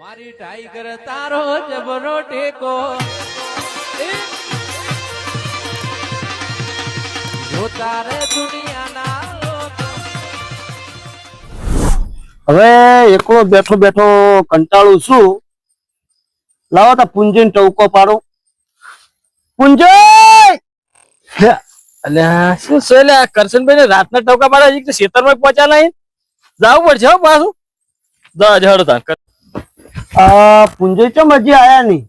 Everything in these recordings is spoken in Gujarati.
મારી ટાઈગર તારો જબરો ટેકો. જો તારે દુનિયાના હવે એકલો બેઠો બેઠો કંટાળું છું. લાવો તા પુંજન ટવકો પાડો. પુંજય અલ્યા શું છે લે કરશનભાઈ ને રાતના ટવકા પાડે છે ખેતરમાં પહોંચ્યા નહીં? જાવું પડશે હો પાછું. દસ કર- આ પુંજય ચમ હજી આયા નહીં?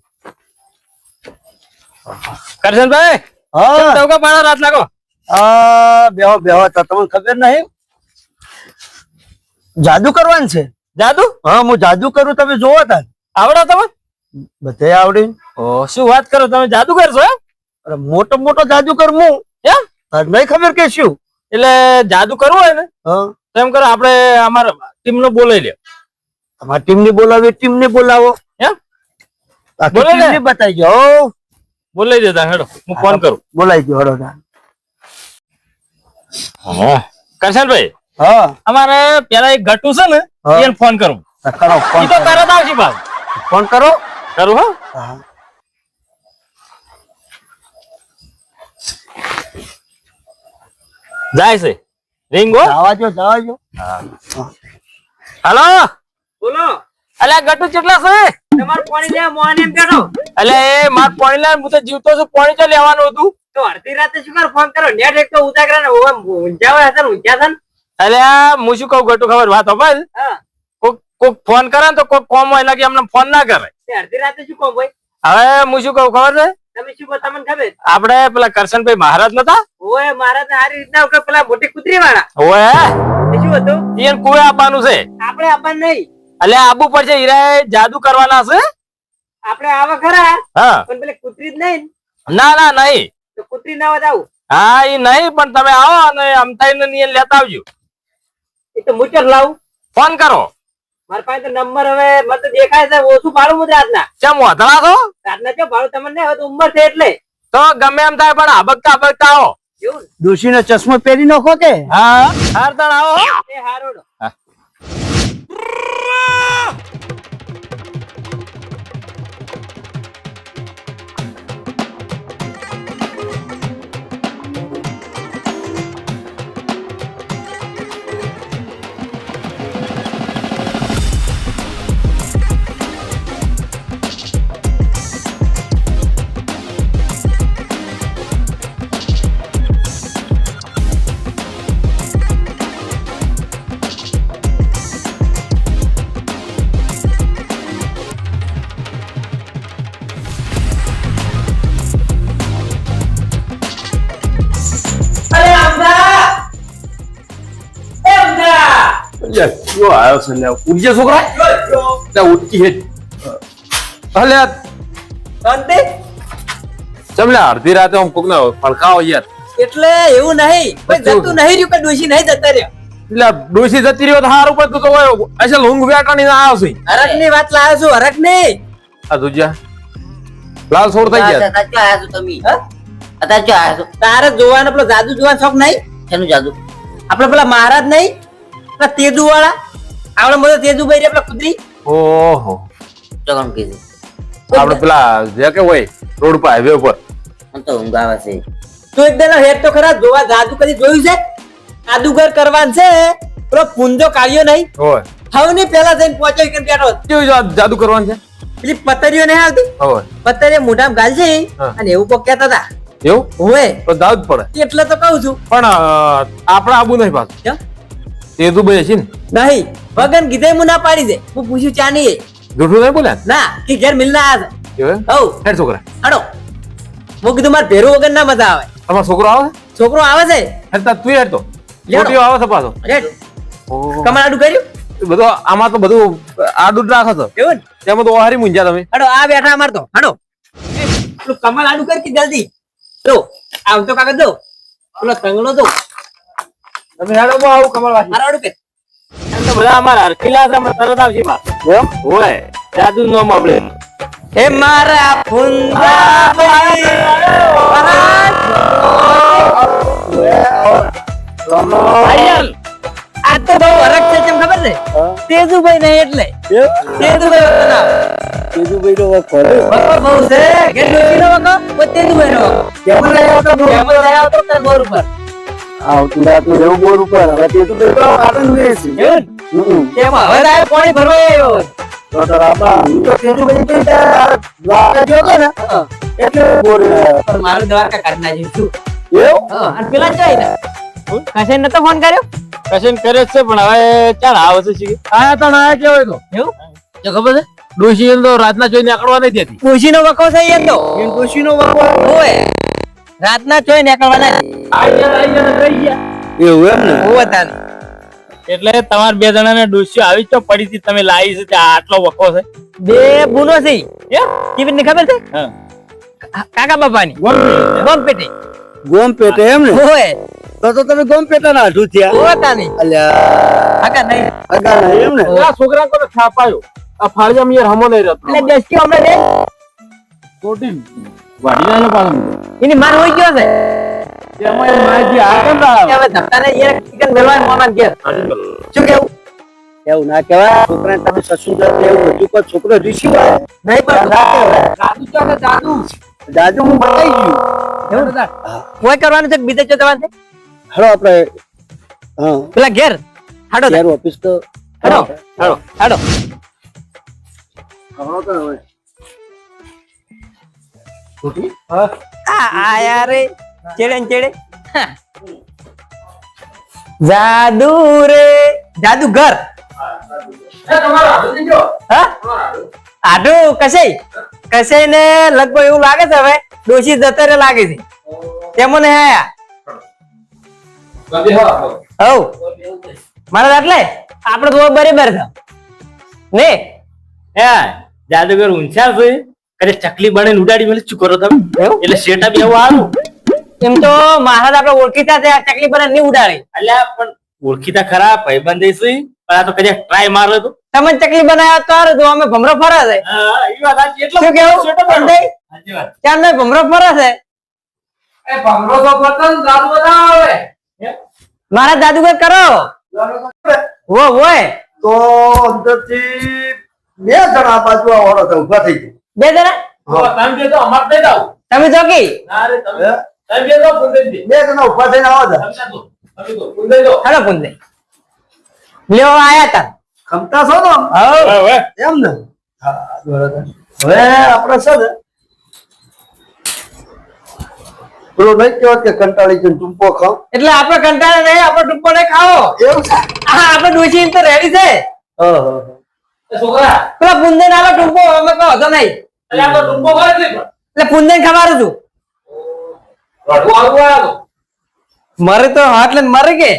કરશનભાઈ હા. ટોકા પાડા રાત લાગો. આ બેહો બેહો તો તમને ખબર નહીં? જાદુ કરવાનું છે? જાદુ? હા હું જાદુ કરું તમે જોવો તા આવડો તમે બધે આવડી. ઓ શું વાત કરો તમે જાદુ કરશો એમ? અરે મોટો મોટો જાદુ કર હું. એમ? નહીં ખબર કે શું? એટલે જાદુ કરવું હોય ને હા. તો એમ કરો આપણે અમારા ટીમ નો બોલાવી લે તમારી ટીમ ને બોલાવી ટીમ ને બોલાવો. એમ આખી બોલો ને. team ને બતાવી જાઓ બોલાવી દેતા હેડો હું ફોન કરું. બોલાવી દો હેડો. કરશનભાઈ હા. અમારે પેલા એક ગટુ છે ને એને ફોન કરું. કરો ફોન તો તરત આવશે પાછું ફોન કરો. કરું હા. જાય છે. રિંગ હો. હાલો. બોલો. અલ્યા ગટુ કેટલા છે? તમારું પાણી મોહન એમ બેઠો એટલે એ માર પાણી લાવ હું તો જીવતો છું પાણી તો લેવાનું હતું? તો અડધી રાતે શું કર ફોન કરો. નેટ એક તો ઉતાગરા ને ઊંઝા હતા ને ઊંઝા હતા ને? એટલે આ હું શું કહું ગટુ ખબર વાત હો હા. કોક કોક ફોન કરે ને તો કોક કોમ હોય લાગે અમને ફોન ના કરે. અડધી રાતે શું કહું ભાઈ હવે હું શું કહું ખબર છે? તમે શું તમને ખબર? આપણે પેલા કરશનભાઈ મહારાજ નતા? ઓય મહારાજ સારી રીતના પેલા મોટી કુતરી વાળા ઓએ શું હતું? એને કુએ આપવાનું છે. આપણે આપવા નહીં. એટલે આબુ પડશે હીરા જાદુ કરવાના છે? આપણે આવા ખરા? હા. પણ પેલે કુતરી જ નહીં ના? ના નહીં. તો કુતરી ના વધાવું હા એ નહીં પણ તમે આવો અને અમથાઈને ને લેતા આવજો. એ તો મુચર લાવું. ફોન કરો. મારા પાસે તો નંબર હવે મને દેખાય છે ઓછું ભાડું મુજ રાતના કેમ વધણા છો? રાતના જો ભાડું તમને હવે તો ઉંમર છે એટલે. તો ગમે એમ થાય પણ આબકતા આબકતા આવો. દોશી નો? ચશ્મો પહેરી નાખો કે? હા હાર તણ આવો એ હારોડો. હારો અરે કયો આવ્યો છે લે ઉડજે છોકરા. લે ઉડકી હેડ. અલે શાંતિ? ચમલે અડધી રાતે આમ કોક ના ફળકાવો યાર. એટલે એવું નહીં. કોઈ જતું નહીં રહ્યું કે ડોશી નહીં જતા રહ્યો? એટલે ડોસી જતી રહ્યો તો હારું તો હોય અસલ ઊંઘ ના આવશે હરકની વાત લાવ્યો છું હરકની આ દુજ્યા લાલ છોડ થઈ ગયા. તા આયા છો તમે? હા? અત્યારે આયા છો? તારે જોવાનો પેલો જાદુ જોવાનો શોખ નહીં? એનું જાદુ? આપણે પેલા મહારાજ નહીં? તેજુ વાળા આપણે મને તેજુભાઈ પેલા કુદરી? ઓહો. ચગણ કીધું? આપડે પેલા જે કે હોય રોડ પર હાઈવે ઉપર. તો ઊંઘ આવે તો એક એકદમ હેડ તો ખરા જોવા જાદુ કદી જોયું છે? જાદુગર કરવાનું છે? પેલો પૂંજો કાઢ્યો નહીં? હોય. હવની પેલા જઈને પહોંચ્યો કે બેઠો? કેવું જાદુ કરવાનું છે? પેલી પતરીઓ નહીં આવતી? હોય. પતરીઓ મોઢામાં ગાલ છે અને એવું કોક કહેતા હતા. એવું? હોય. તો જાવું જ પડે. એટલે તો કહું છું. પણ આપણે આબુ નહીં પાછું કેમ? તે તું ભાઈ છે ને? નહીં ભગન કીધે હું ના પાડી દે. હું પૂછ્યું ચા નહીં જૂઠું નહીં બોલ્યા? ના કે ઘેર મિલના એવું એમ? હેડ છોકરા. હડો. હું કીધું મારે ભેરું વગર ના મજા આવે. તમારો છોકરો આવે? છોકરો આવે છે? હેડ તા તું હેડ તો. લેડો. આવે છે પાછો. હેડ ઓહો. આડું કર્યું? બધો આમાં તો બધું આડું જ રાખો છો. એવું ને? તેમાં તો ઓહારી મુંજા તમે. હડો આ બેઠા અમાર તો. હડો. કમલ આડું કર કે જલ્દી. આમ આવતો કાગળ દો. પેલો તંગડો દો. તમે હેડો બહુ આવું કમળ મારા આડું કે એમ તો બધા અમારા હરખીલા છે અમે તરત આવશે બાપ એમ હોય જાદુ નો આપણે હે મારા ફુંદા આ તો બહુ હરખ છે કેમ ખબર છે તેજુભાઈ નહીં એટલે તેજુભાઈ. તેજુભાઈ નો વખો બહુ છે તેજુભાઈ નો. કેમ લઈ આવતા કેમ એમાં લઈ તાર બોર ઉપર. આવતી રાતનું રહેવું બોર ઉપર હવે તે તો આનંદ લે છે એવું ને? તેમાં હવે તારે પાણી ભરવા આવ્યો. તો તો આપા હું તો તેજુભાઈ તો ત્યાં દ્વારકા ગયો હતો ને એટલે બોર. પણ મારું દ્વારકા કાઢ નાખ્યું છું. એવું? હા, અને પેલા જાય ને. કશે નતો ફોન કર્યો? કશન કર્યો છે પણ હવે ચાલ આવે છે આયા તો ના કેવાય તો એવું? જો ખબર છે? ડોશી તો રાતના જોઈને આકડવા નહીં દેતી. ડોશીનો વખો છે એ તો. ડોશી નો વખત ઓય રાતના ચોય નીકળવાના. એવું એમ ને? ઓય તાને. એટલે તમાર બે જણાને ડોસ્યો આવી તો પડી હતી તમે લાવી છે ત્યાં આટલો વખો છે. બે બુનો છે. કેવી ને ખબર છે? હા. કાકા બાપાની. ગોમ પેટે ગોમ પેટે એમ ને? હોય. તો તો તમે ગોમ પેટા ના હાથું થયા હોતા નહીં. અલ્યા. કાકા નહીં. અગા નહીં એમ ને? આ છોકરા કોને છાપાયો? આ ફાળિયામાં યાર હમો નહીં રહેતો. એટલે બેસકી હમણાં દે પ્રોટીન વાડી ના માર હોઈ ગયો છે. એમાં? હવે ધક્કાને યાર ચિકન ઘેર. શું કેવું? એવું ના કહેવાય. છોકરાને તમે સસુર એવું બધું કોઈ છોકરો ઋષિ હોય. નહીં પણ જાદુ ચાલે જાદુ જાદુ હું બતાવી ગયું. એવું કોઈ કરવાનું છે કે બીજે ચો તમારે છે? હેલો આપણે હા. પેલા ઘેર. હાડો ઘેર ઓફિસ તો હાડો. હાડો હાડો. કરો તો હવે. આ આ યાર. ચેડે ચેડે. હા. જાદુ રે જાદુગર હા? આડું? કશે? કશે ને લગભગ એવું લાગે છે હવે. ડોશી જતરે લાગે છે. તેમને આયા હવ મારા એટલે આપણે તો બરાબર છે. ને? હે જાદુગર ઊંચા છે. કਦੇ ચકલી બને ઉડાડી મેલે શું કરો તમે? એટલે શેટા બી એવું આવું એમ તો મહારાજ આપણે ઓળખીતા છે ચકલી બને નહીં ઉડાડી. અલ્યા પણ ઓળખીતા ખરા ભાઈબંધ છે. પણ આ તો કદાચ ટ્રાય મારો તો તમે ચકલી બનાવ્યા તો હારું, તો અમે ભમરો ફરા છે. એટલે શું કેવું? શેટો બનો. સંજય? સાચી વાત. ચાર ને ભમરો ફરા છે. મારા દાદુગર કરો. વો હોય તો અંદરથી બે જણા બાજુ આ તો ઊભા થઈ ગયા. બે જણા? તમે તો અમાર નહીં જાવ તમે ચોકી ના રે તમે તમે બે તો જણા ઊભા થઈને આવો તો તો હાલો પુંજે લ્યો આયા તા. ખમતા છો ને આમ? હવ એમ ને? હા બરાબર. હવે આપણે છે? ને પેલો નહીં કહેવાય કે કંટાળી જઈને ટૂંપો ખાવ? એટલે આપણે કંટાળે નહીં આપણે ટૂંપો નહીં ખાવો. એવું છે? હા આપણે તો રેડી છે. હા, હા, હા. એ છોકરા. પેલા પુંદન આવે ટૂંકો અમે કહો તો નહીં. અલ્યા આ તો ટૂંપો કરે છે એટલે પુંદન ખબર છું. રડવું આવવું આ તો. મરે તો હાથ લઈને મરે કે?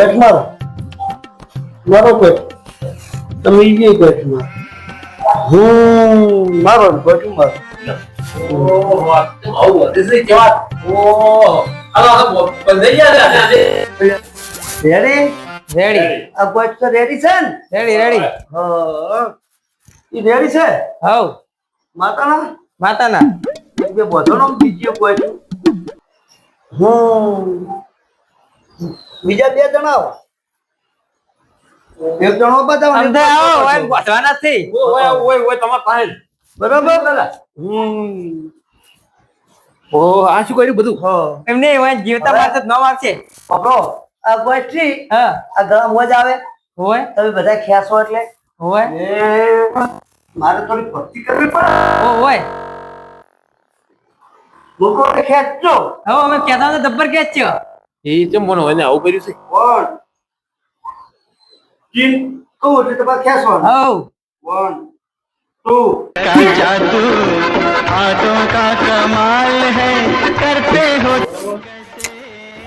પેટ મારો. મારો પેટ તમે ઈ બી પેટ મારો. હમ મારો બેટ મારો. રેડી રેડી આ પેટ તો રેડી છે ને? રેડી રેડી હા. ઈ રેડી છે? હાઉ માતાના? માતાના. બે બોધોનો બીજો કોઈ હમ બીજા બે જણા આવો. એક જણો બતાવો અંદર આવો ઓય ગોઠવાના જ છે ઓય ઓય ઓય તમાર પાસે બરાબર? બરાબર. હમ. ઓ આ શું કર્યું બધું? હો. એમને એવા જીવતા મારતા જ ન મારશે પકડો આ ગોઠવી હા. આ ગળા મોજ આવે. હોય. તમે બધા ખ્યાસો એટલે? હોય. મારે થોડી ભક્તિ કરવી પડે. ઓ હોય લોકો ખેંચજો. હવે અમે કહેતા હતા દબ્બર ખેંચ્યો. એ કેમ મને હોય આવું કર્યું છે? વન. ચીન કહું એટલે તમારે ખેંચવાનું હાઉ વન ટુ.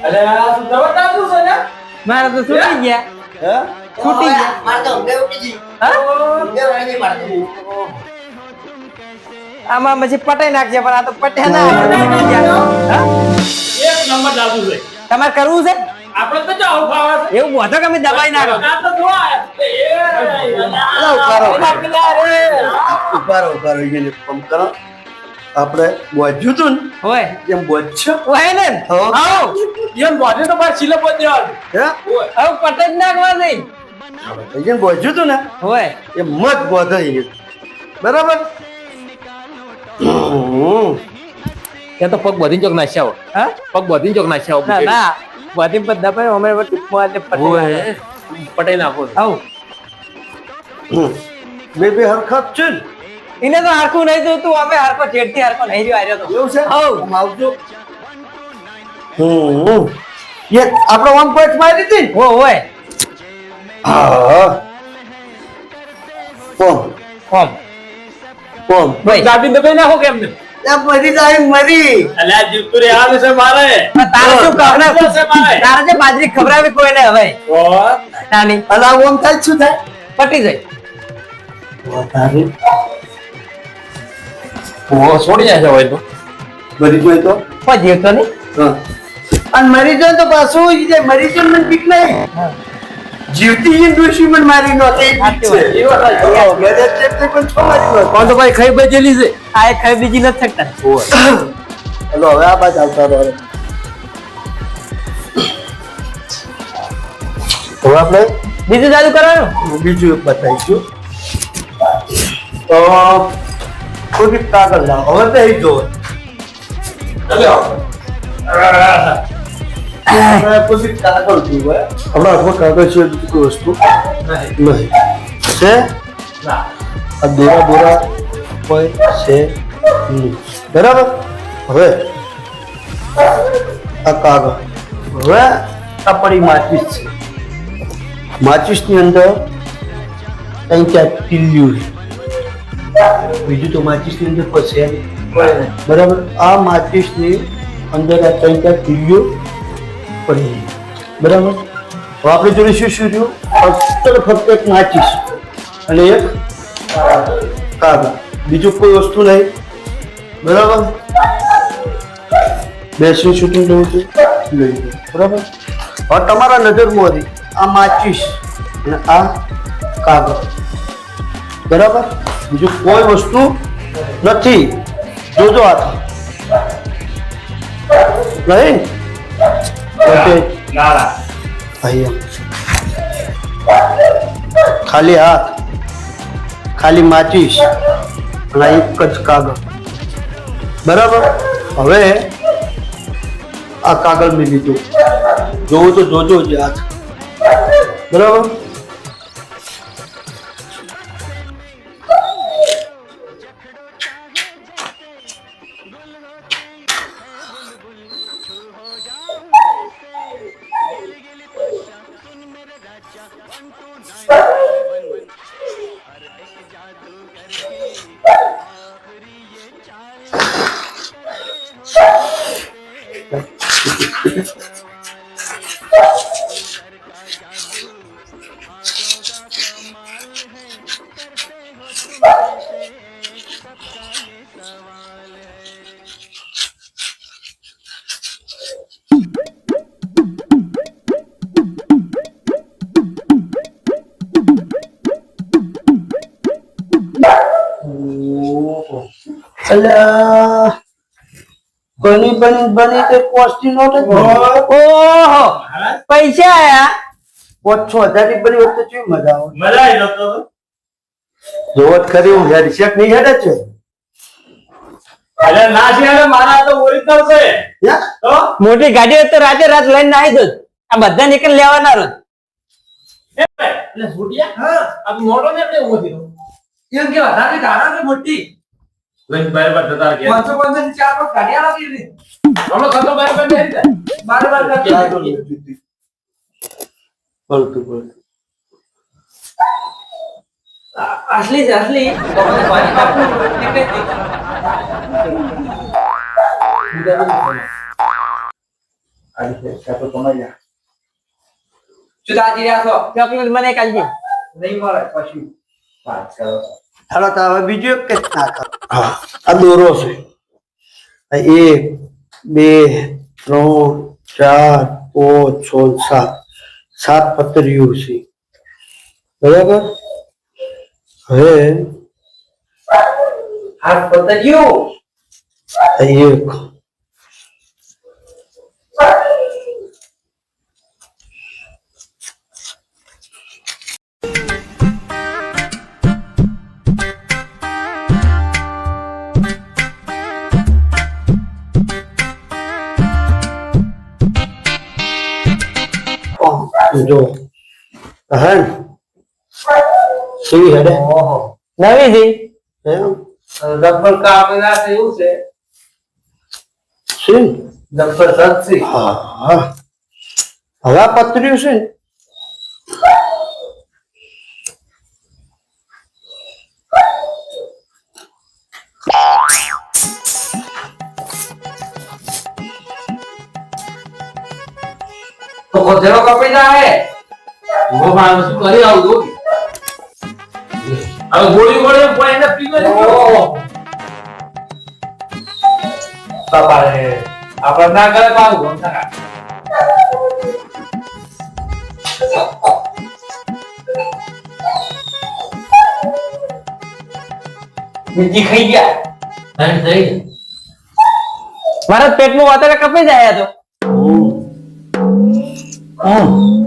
અરે આ શું જબરદસ્ત છે ને? મારે તો છૂટી ગયા. હે? છૂટી ગયા. મારે તો ઊંઘે ઉઠી ગઈ. હા? ઊંઘે ગઈ મારે તો. આમાં પછી પટાઈ નાખજે પણ આ તો પટ્યા ના એક નંબર દાદુ છે. તમારે કરવું છે? આપણે તો એવું બોધો કે અમે દબાઈ નાખો. ઉભારો ઉભારો ઉભારો એને પંપ કરો. આપણે બોજ્યું તું ને હોય એમ બોજ્યો? હોય ને. હો. આવ. એમ બોધે તો બાર સિલે પર દેવાનું હે? હવે પટાઈ જ નાખવા દઈ જેમ બોજ્યું તું ને હોય એ મત બોધે એને બરાબર? હમ. ત્યાં તો પગ બધી ચોક હોય. હા? પગ બધી ચોક નાખ્યા ના ના. બધી પણ દબાઈ અમે ટૂંકમાં આજે પટાઈ નાખો આવું. બે બે હરખત છે એને તો હરખું નહીં જોતું તું અમે હરખો જેટથી હરખો નહીં રહ્યો આવ્યો તો. એવું છે? હઉ. આવજો. હમ એ આપણો વન પોઈન્ટ મારી દીધી? હો હોય. હા. કોમ. કોમ. કોમ. ભાઈ. દાબીને દબાઈ નાખો કેમ ને મરી જાય મરી. અલ્યા જીવતું રે આ છે મારે. તારે શું તારે છે મારે. તારે જે બાજરી ખવડાવી કોઈ હવે. ઓ, નાની. અલા ઓમ થાય શું થાય? પટી જાય. ઓ, છોડી નાખ્યા હોય તો. મરી જાય તો? કોઈ જીવતો નહીં. અને મરી જાય તો પાછું મરી જાય મને બીક નહીં. જીવતી ડોશી એ એ પણ મારી નહોતી. કોણ તો ભાઈ ખાઈ બચેલી છે. આ એક ખાઈ બીજી નથી શકતા. હેલો હવે આ બાજુ આવતા રહો. હવે આપણે બીજું ચાલુ કરવાનું? બીજું એક બતાવીશું તો કોઈ કાગળ લાવ હવે તો એ જો હમણાં હાથમાં કાગળ છે કોઈ વસ્તુ નહીં છે આ દોરા બોરા કોઈ છે નહીં બરાબર હવે આ કાગળ હવે આ પડી માચીસ છે માચીસની અંદર ક્યાંક ટીલ્યું છે બીજું તો માચીસની અંદર પછી બરાબર આ માચીસની અંદર આ ત્રણ ચાર ટીલ્યો પડી. બરાબર? હવે આપણે જોડે શું શું રહ્યું? ફક્ત ફક્ત એક માચીસ અને એક કાગળ. બીજું કોઈ વસ્તુ નહીં. બરાબર? બેસી શૂટિંગ લઉં છું? લઈ લો. બરાબર? હવે તમારા નજરમાં હતી આ માચીસ અને આ કાગળ. બરાબર? બીજું કોઈ વસ્તુ નથી. જોજો આ નહીં? ઓકે. અહીંયા ખાલી હાથ. ખાલી માચીશ અને એક જ કાગળ. બરાબર? હવે આ કાગળ મેં લીધું. જોવું તો જોજો જ હાથ. બરાબર? અલ્યા બની બની બની તે કોસ્ટી નોટ ઓહો. પૈસા આયા? પાંચ છ હજારની બની વખતે કેવી મજા આવે? મજા આવી જતો જોવત ખરી હું હેડસેટ નહીં હેડે છે. અરે ના છે અરે મારા તો ઓરિજિનલ છે. તો? મોટી ગાડી હોય તો રાતે રાત લઈને ના આવી દો આ બધા નીકળી લેવાના રોજ. એટલે છોડિયા આ મોટો ને આપણે ઊભો થયો. એમ કે વધારે ગાડા ને મોટી. લઈ બરાબર જતા રહ્યા પાંચસો પાંચસો ચાર વખત કાઢ્યા લાગી રે હમણો ખતો બરાબર નહીં બરાબર કાઢ્યા પડતું પડતું asli asli pokoknya banyak aku titik Adik siapa tuh ya? Sudah jadi aku. Siapa yang mana kaji? Ini malah pasti. Pak kalau હાલો તો હવે બીજું એક કંઈક નાખ હા આ દોરો છે. એક બે ત્રણ ચાર પાંચ છ સાત. સાત પતરીઓ છે. બરાબર? હવે હાથ પતરીઓ એક. આમ, જો. હે? કેવી હેડે નવી જી રબર કાપેલા છે એવું છે? શું? ને? જબરદસ્ત છે. હા. હા. હવે પતર્યું છે ને તો કોથેરો કપી જાય ઊભો મારો શું કરી આવું જો હવે ગોળી ગોળી પણ એને પીવે બાપા રે આપણે ના કરે પાવું ગમતા બીજી ખાઈ ગયા. મારા પેટમાં વાતરે કપાઈ જાય તો. બધી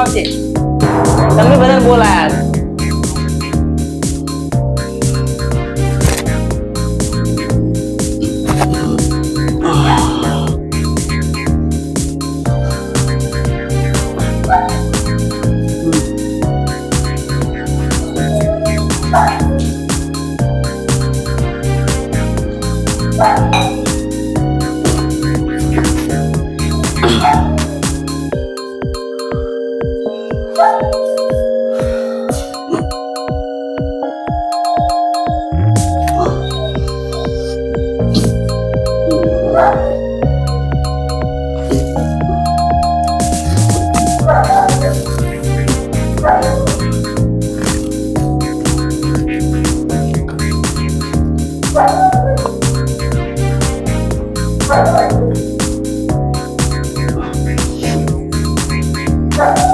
આવશે તમે બધા બોલાયા Trap.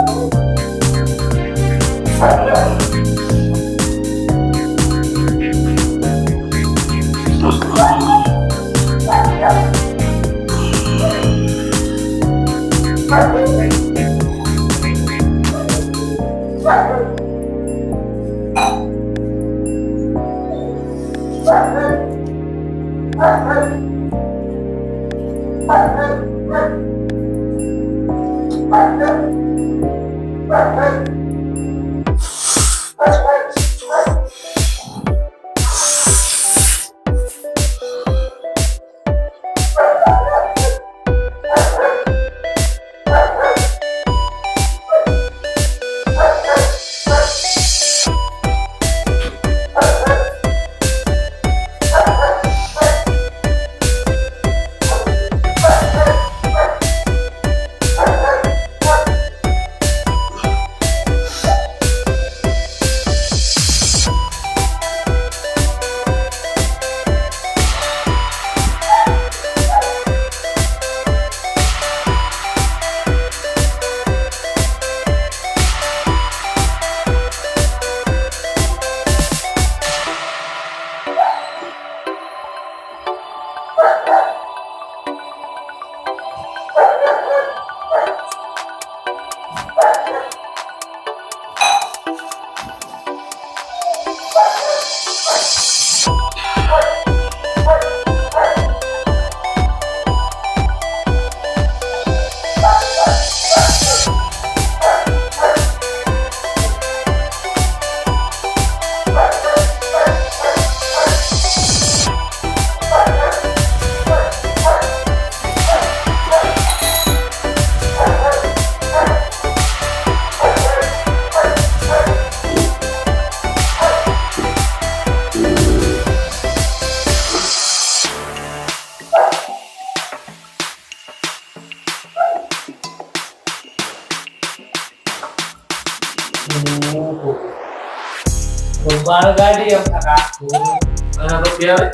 કાકા અને તો કહેવાય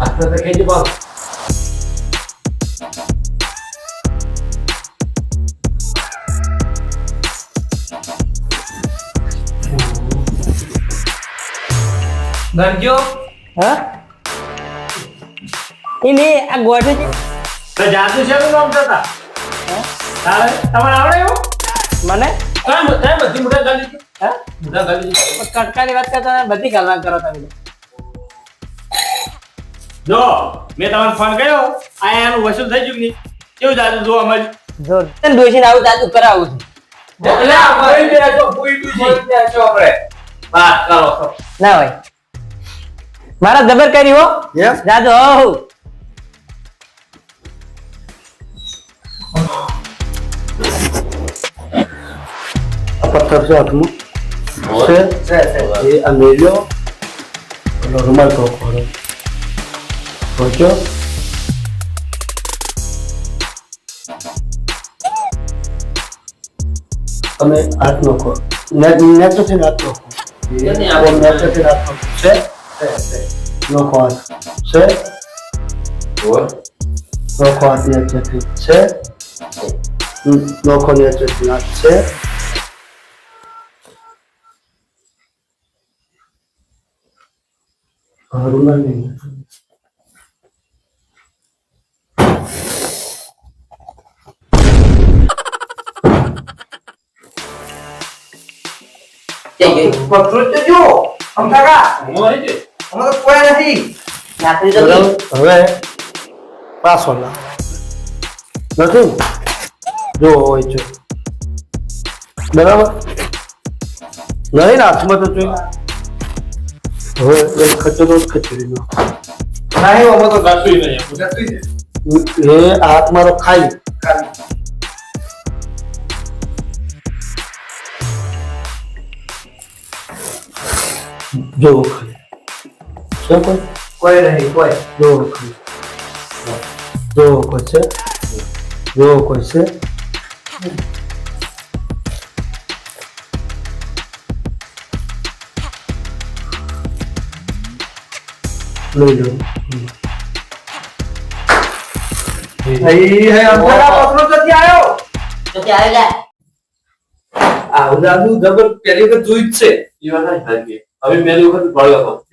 આટલે તો કહેજે બાપ ગરજો હા એની આ ગોઠે છે તો જાદુ છે નું નામ થતા તારે તમારે આવડે એવું મને કાંઈ બ- કાંઈ બધી મોટા ગાલી છે. હા? મોટા ગાલી છે. કટકાની વાત કરતા બધી ગાલવાન કરો તમે જો મેં તમારે ફોન કર્યો. આ એનું વસૂલ થઈ ગયું નહીં કેવું જાદુ જો તને ડોશીને આવું તાજુ કરાવું છું. એટલે આપણે વાત કરો ના ભાઈ મારા જબર કરી હો. જાદુ હો. આ પથ્થર છે એ આ મેલ્યો પેલો રૂમાલ ખોરો પહોંચ્યો તમે હાથ નોખો નેટ નેટ છે ને હાથ નોખો નેટ છે ને હાથ નોખો છે નોખો હાથ છે નોખો હાથ નેટ છે નોખો નેટ હાથ છે નહીં હવે લાવો નથી જો હોય છે બરાબર નહીં હાથમાં તો જોઈ હવે એ ખચરો જ ખચડી નો નહીં અમે તો ગાતું નહીં. એ હાથ મારો ખાલી. જો ખાલી. છે કોઈ કોઈ નહીં કોઈ. જોવું ખાલી. જો કોઈ છે? જો કોઈ છે? લઈ આ પહેલી વખત જ છે. હવે વખત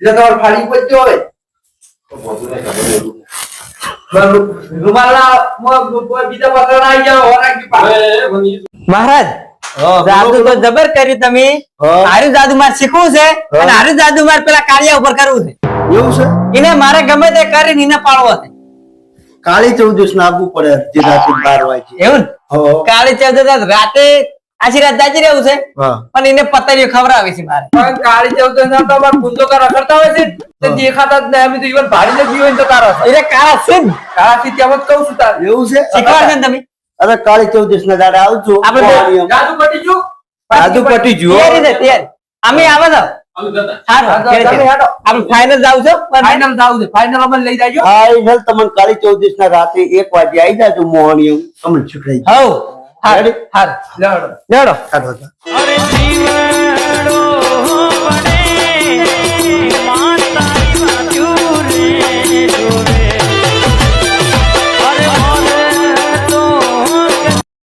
એટલે તમારે ફાડી મહારાજ જાદુ તો જબર કર્યું તમે. હારું જાદુ મારે શીખવું છે. અને હારું જાદુ મારે પેલા કાળિયા ઉપર કરવું છે. એવું છે? એને મારે ગમે તે કરીને એને પાડવો છે. કાળી ચૌદશ નાખવું પડે અડધી રાતે બાર વાગે એવું ને? કાળી ચૌદશ રાતે આછી રાત દાજી રહેવું છે? પણ એને પતરીઓ ખવડાવી છે મારે. પણ કાળી ચૌદ ના તો અમાર ગુંજો કા રખડતા હોય છે તે દેખાતા જ નહીં. અમે તો ઈવન ભાડીને જ જીવન જતા રહો એટલે કારા છે ને? કાળા થી ત્યાં જ કહું છું તાર. એવું છે? શીખવાડશે ને તમે? અરે કાળી ચૌદસ ના દાડે આવજો. આપણે જાદુ પટી ગયું જાદુ પટી જુઓ. તૈયારી અમે આવે તો અમે. ફાઇનલ જાવ છો? ફાઇનલ જાવું છે. ફાઇનલ અમને લઈ જાજો. ફાઈનલ તમને કાળી ચૌદશ ના રાતે એક વાગે આવી જાજો મોહણી તમને શીખડાઈ હવ. હાર? હાર. લેવડો. લેડો જીવન